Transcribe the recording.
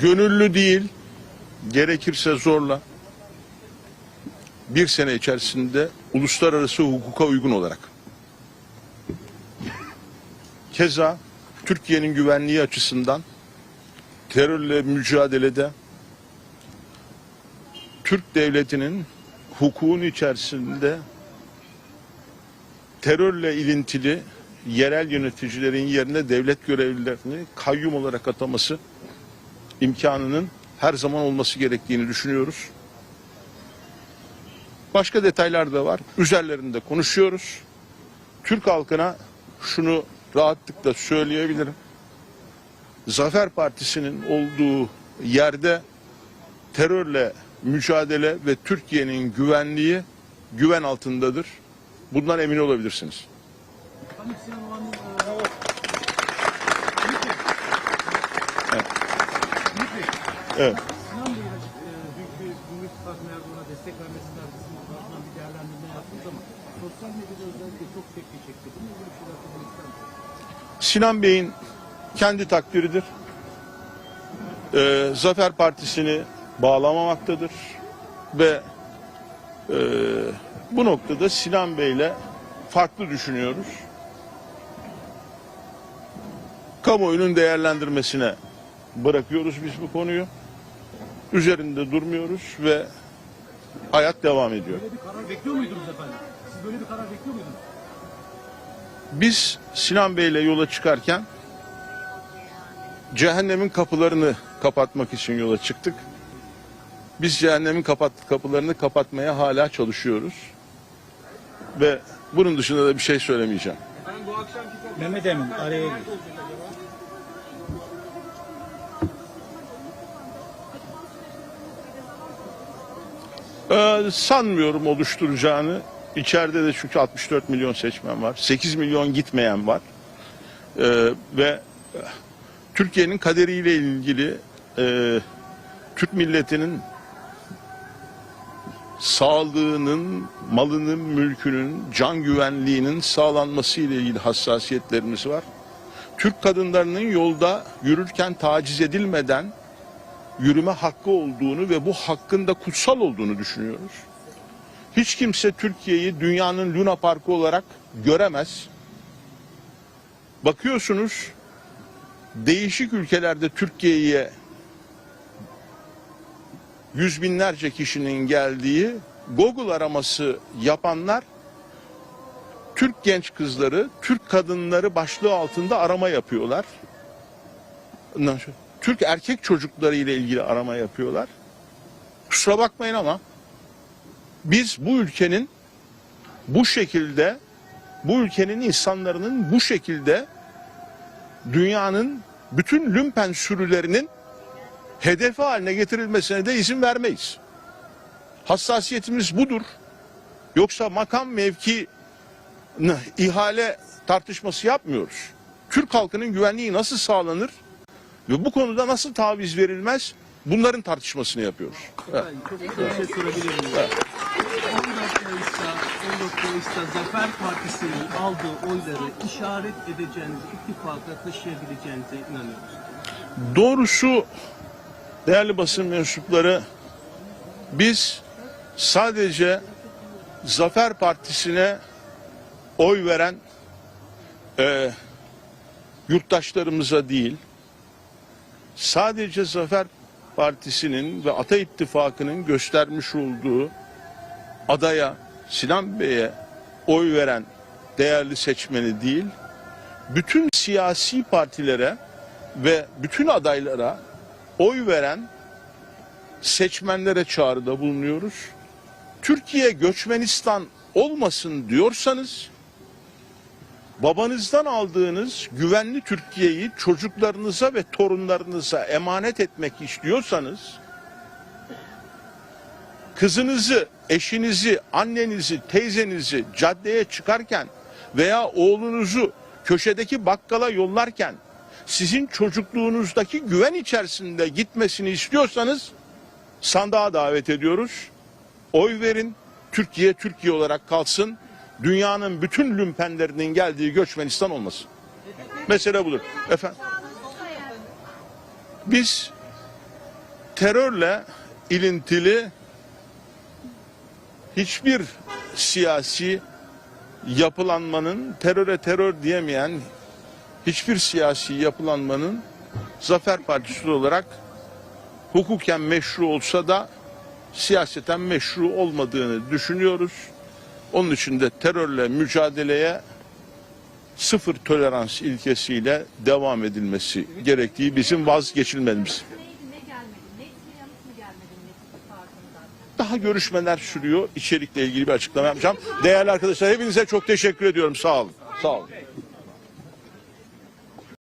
gönüllü değil, gerekirse zorla bir sene içerisinde uluslararası hukuka uygun olarak. Keza Türkiye'nin güvenliği açısından terörle mücadelede Türk devletinin hukukun içerisinde terörle ilintili yerel yöneticilerin yerine devlet görevlilerini kayyum olarak ataması imkanının her zaman olması gerektiğini düşünüyoruz. Başka detaylar da var. Üzerlerinde konuşuyoruz. Türk halkına şunu rahatlıkla söyleyebilirim. Zafer Partisi'nin olduğu yerde terörle mücadele ve Türkiye'nin güvenliği güven altındadır. Bundan emin olabilirsiniz. Hani Sinan Oğan'ın e, Evet. Ümit Bey, Evet. Sinan Bey'in e, dünkü Cumhur İttifakı'nın Erdoğan'a destek vermesinin arkasında ardından bir değerlendirme yaptınız ama sosyal medyada özellikle çok tepki çekti. Bununla ilgili bir şeyler söylemek ister misiniz? Sinan Bey'in kendi takdiridir. Ee, Zafer Partisi'ni bağlamamaktadır ve e, bu noktada Sinan Bey'le farklı düşünüyoruz. Kamuoyunun değerlendirmesine bırakıyoruz biz bu konuyu. Üzerinde durmuyoruz ve hayat devam ediyor. Böyle bir karar bekliyor muydunuz efendim? Siz böyle bir karar bekliyor muydunuz? Biz Sinan Bey'le yola çıkarken cehennemin kapılarını kapatmak için yola çıktık. Biz cehennemin kapat, kapılarını kapatmaya hala çalışıyoruz. Ve bunun dışında da bir şey söylemeyeceğim. Mehmet Emin araya gir. Sanmıyorum oluşturacağını. İçeride de çünkü 64 milyon seçmen var. 8 milyon gitmeyen var. Ee, ve e, Türkiye'nin kaderiyle ilgili e, Türk milletinin sağlığının, malının, mülkünün, can güvenliğinin sağlanması ile ilgili hassasiyetlerimiz var. Türk kadınlarının yolda yürürken taciz edilmeden yürüme hakkı olduğunu ve bu hakkın da kutsal olduğunu düşünüyoruz. Hiç kimse Türkiye'yi dünyanın Luna Parkı olarak göremez. Bakıyorsunuz değişik ülkelerde Türkiye'ye yüz binlerce kişinin geldiği Google araması yapanlar Türk genç kızları, Türk kadınları başlığı altında arama yapıyorlar. Ondan sonra Türk erkek çocukları ile ilgili arama yapıyorlar. Kusura bakmayın ama biz bu ülkenin bu şekilde bu ülkenin insanların bu şekilde dünyanın bütün lümpen sürülerinin hedefi haline getirilmesine de izin vermeyiz. Hassasiyetimiz budur. Yoksa makam mevki ihale tartışması yapmıyoruz. Türk halkının güvenliği nasıl sağlanır ve bu konuda nasıl taviz verilmez bunların tartışmasını yapıyoruz. Evet. Ben çok kısa bir şey sorabilir miyim? 14 Mayıs'ta, 14 Mayıs'ta Zafer Partisi'nin aldığı oyları işaret edeceğiniz, ittifaka taşıyabileceğinize inanıyor musunuz? Doğrusu değerli basın mensupları biz sadece Zafer Partisi'ne oy veren e, yurttaşlarımıza değil sadece Zafer Partisi'nin ve Ata İttifakı'nın göstermiş olduğu adaya Sinan Bey'e oy veren değerli seçmeni değil bütün siyasi partilere ve bütün adaylara oy veren seçmenlere çağrıda bulunuyoruz. Türkiye göçmenistan olmasın diyorsanız babanızdan aldığınız güvenli Türkiye'yi çocuklarınıza ve torunlarınıza emanet etmek istiyorsanız kızınızı, eşinizi, annenizi, teyzenizi caddeye çıkarken veya oğlunuzu köşedeki bakkala yollarken sizin çocukluğunuzdaki güven içerisinde gitmesini istiyorsanız sandığa davet ediyoruz. Oy verin. Türkiye Türkiye olarak kalsın. Dünyanın bütün lümpenlerinin geldiği göçmenistan olmasın. Mesele budur. Efendim. Biz terörle ilintili hiçbir siyasi yapılanmanın teröre terör diyemeyen hiçbir siyasi yapılanmanın Zafer Partisi olarak hukuken meşru olsa da siyaseten meşru olmadığını düşünüyoruz. Onun için de terörle mücadeleye sıfır tolerans ilkesiyle devam edilmesi gerektiği bizim vazgeçilmemiz. Daha görüşmeler sürüyor. İçerikle ilgili bir açıklama yapacağım. Değerli arkadaşlar hepinize çok teşekkür ediyorum. Sağ olun. Sağ olun.